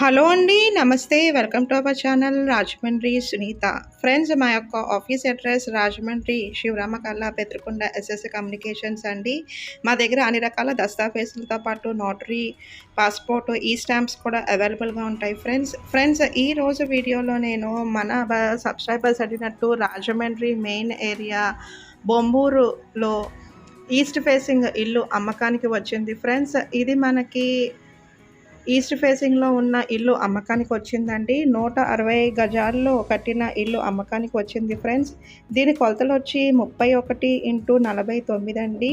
Hello అండి నమస్తే welcome to our channel Rajahmundry Sunitha. Friends మా యొక్క ఆఫీస్ అడ్రస్ రాజమండ్రి శివరామ కల్లా పెత్రకొండ ఎస్ఎస్ కమ్యూనికేషన్స్ అండి. మా దగ్గర అన్ని రకాల దస్తావేజులతో పాటు నోటరీ పాస్పోర్ట్ ఈ స్టాంప్స్ కూడా అవైలబుల్గా ఉంటాయి ఫ్రెండ్స్. ఫ్రెండ్స్ ఈ రోజు వీడియోలో నేను మన సబ్స్క్రైబర్స్ అడిగినట్టు రాజమండ్రి మెయిన్ ఏరియా బొంబూరులో ఈస్ట్ ఫేసింగ్ ఇల్లు అమ్మకానికి వచ్చింది. ఫ్రెండ్స్ ఇది మనకి ఈస్ట్ ఫేసింగ్లో ఉన్న ఇల్లు అమ్మకానికి వచ్చిందండి నూట అరవై గజాల్లో కట్టిన ఇల్లు అమ్మకానికి వచ్చింది ఫ్రెండ్స్. దీని కొలతలు వచ్చి ముప్పై ఒకటి ఇంటూ నలభై తొమ్మిది అండి.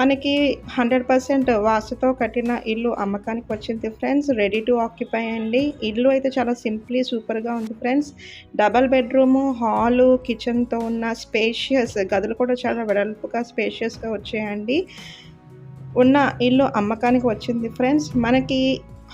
మనకి హండ్రెడ్ పర్సెంట్ వాసుతో కట్టిన ఇల్లు అమ్మకానికి వచ్చింది ఫ్రెండ్స్. రెడీ టు ఆక్యుపై అండి. ఇల్లు అయితే చాలా సింప్లీ సూపర్గా ఉంది ఫ్రెండ్స్. డబల్ బెడ్రూము హాలు కిచెన్తో ఉన్న స్పేషియస్ గదులు కూడా చాలా వెడల్పుగా స్పేషియస్గా వచ్చాయండి. ఉన్న ఇల్లు అమ్మకానికి వచ్చింది ఫ్రెండ్స్. మనకి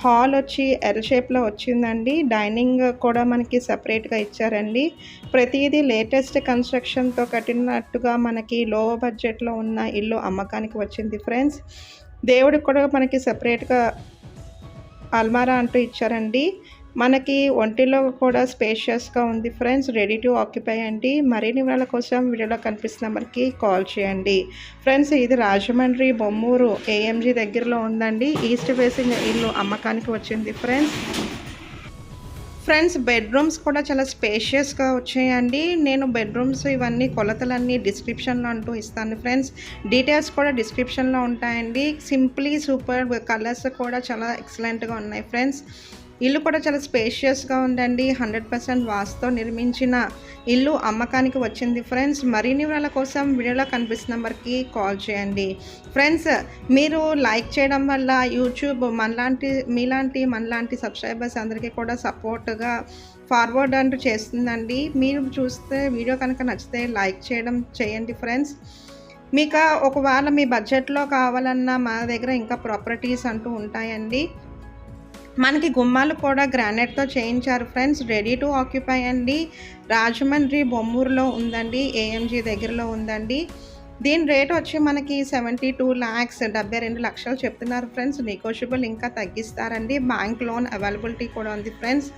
హాల్ వచ్చి ఎల్ షేప్లో వచ్చిందండి. డైనింగ్ కూడా మనకి సపరేట్గా ఇచ్చారండి. ప్రతిదీ లేటెస్ట్ కన్స్ట్రక్షన్తో కట్టినట్టుగా మనకి లో బడ్జెట్లో ఉన్న ఇల్లు అమ్మకానికి వచ్చింది ఫ్రెండ్స్ దేవుడికి కూడా మనకి సపరేట్గా అల్మారా అంటూ ఇచ్చారండి. మనకి ఒంటిలో కూడా స్పేషియస్గా ఉంది ఫ్రెండ్స్. రెడీ టు ఆక్యుపై అండి. మరిన్ని వాళ్ళ కోసం వీడియోలో కనిపిస్తున్న నెంబర్కి కాల్ చేయండి. ఫ్రెండ్స్ ఇది రాజమండ్రి బొమ్మూరు ఏఎంజీ దగ్గరలో ఉందండి. ఈస్ట్ ఫేసింగ్ ఇల్లు అమ్మకానికి వచ్చింది ఫ్రెండ్స్. ఫ్రెండ్స్ బెడ్రూమ్స్ కూడా చాలా స్పేషియస్గా వచ్చాయండి. నేను బెడ్రూమ్స్ ఇవన్నీ కొలతలన్నీ డిస్క్రిప్షన్లో అంటూ ఇస్తాను ఫ్రెండ్స్. డీటెయిల్స్ కూడా డిస్క్రిప్షన్లో ఉంటాయండి. సింప్లీ సూపర్ కలర్స్ కూడా చాలా ఎక్సలెంట్గా ఉన్నాయి ఫ్రెండ్స్. ఇల్లు కూడా చాలా స్పేషియస్గా ఉందండి. హండ్రెడ్ పర్సెంట్ వాస్తో నిర్మించిన ఇల్లు అమ్మకానికి వచ్చింది. ఫ్రెండ్స్ మరిన్ని వాళ్ళ కోసం వీడియోలో కనిపిస్తున్న నెంబర్కి కాల్ చేయండి. ఫ్రెండ్స్ మీరు లైక్ చేయడం వల్ల యూట్యూబ్ మనలాంటి మీలాంటి మనలాంటి సబ్స్క్రైబర్స్ అందరికీ కూడా సపోర్ట్గా ఫార్వర్డ్ అంటూ చేస్తుందండి. మీరు చూస్తే వీడియో కనుక నచ్చితే లైక్ చేయడం చేయండి ఫ్రెండ్స్ మీకు ఒకవేళ మీ బడ్జెట్లో కావాలన్నా మా దగ్గర ఇంకా ప్రాపర్టీస్ అంటూ ఉంటాయండి. మనకి గుమ్మాలు కూడా గ్రానైట్తో చేయించారు ఫ్రెండ్స్. రెడీ టు ఆక్యుపై అండి. రాజమండ్రి బొమ్మూరులో ఉందండి. ఏఎంజీ దగ్గరలో ఉందండి. దీని రేట్ వచ్చి మనకి సెవెంటీ టూ ల్యాక్స్ డెబ్బై రెండు లక్షలు చెప్తున్నారు ఫ్రెండ్స్. నెగోషియబుల్ ఇంకా తగ్గిస్తారండి. బ్యాంక్ లోన్ అవైలబిలిటీ కూడా ఉంది ఫ్రెండ్స్.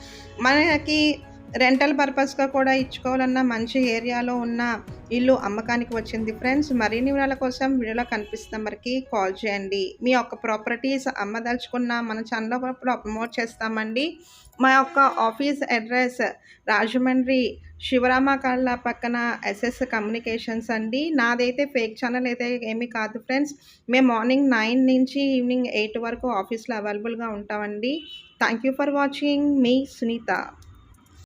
మనకి రెంటల్ పర్పస్గా కూడా ఇచ్చుకోవాలన్న మంచి ఏరియాలో ఉన్న ఇల్లు అమ్మకానికి వచ్చింది ఫ్రెండ్స్. మరిన్ని వివరాల కోసం వీడియోలో కనిపిస్తున్న నెంబర్కి కాల్ చేయండి. మీ యొక్క ప్రాపర్టీస్ అమ్మదలుచుకున్న మన ఛానల్లో ప్రమోట్ చేస్తామండి. మా యొక్క ఆఫీస్ అడ్రస్ రాజమండ్రి శివరామ కళ్ళ పక్కన ఎస్ఎస్ కమ్యూనికేషన్స్ అండి. నాదైతే ఫేక్ ఛానల్ అయితే ఏమీ కాదు ఫ్రెండ్స్. మేము మార్నింగ్ నైన్ నుంచి ఈవినింగ్ ఎయిట్ వరకు ఆఫీస్లో అవైలబుల్గా ఉంటామండి. Thank you for watching. Me Sunitha.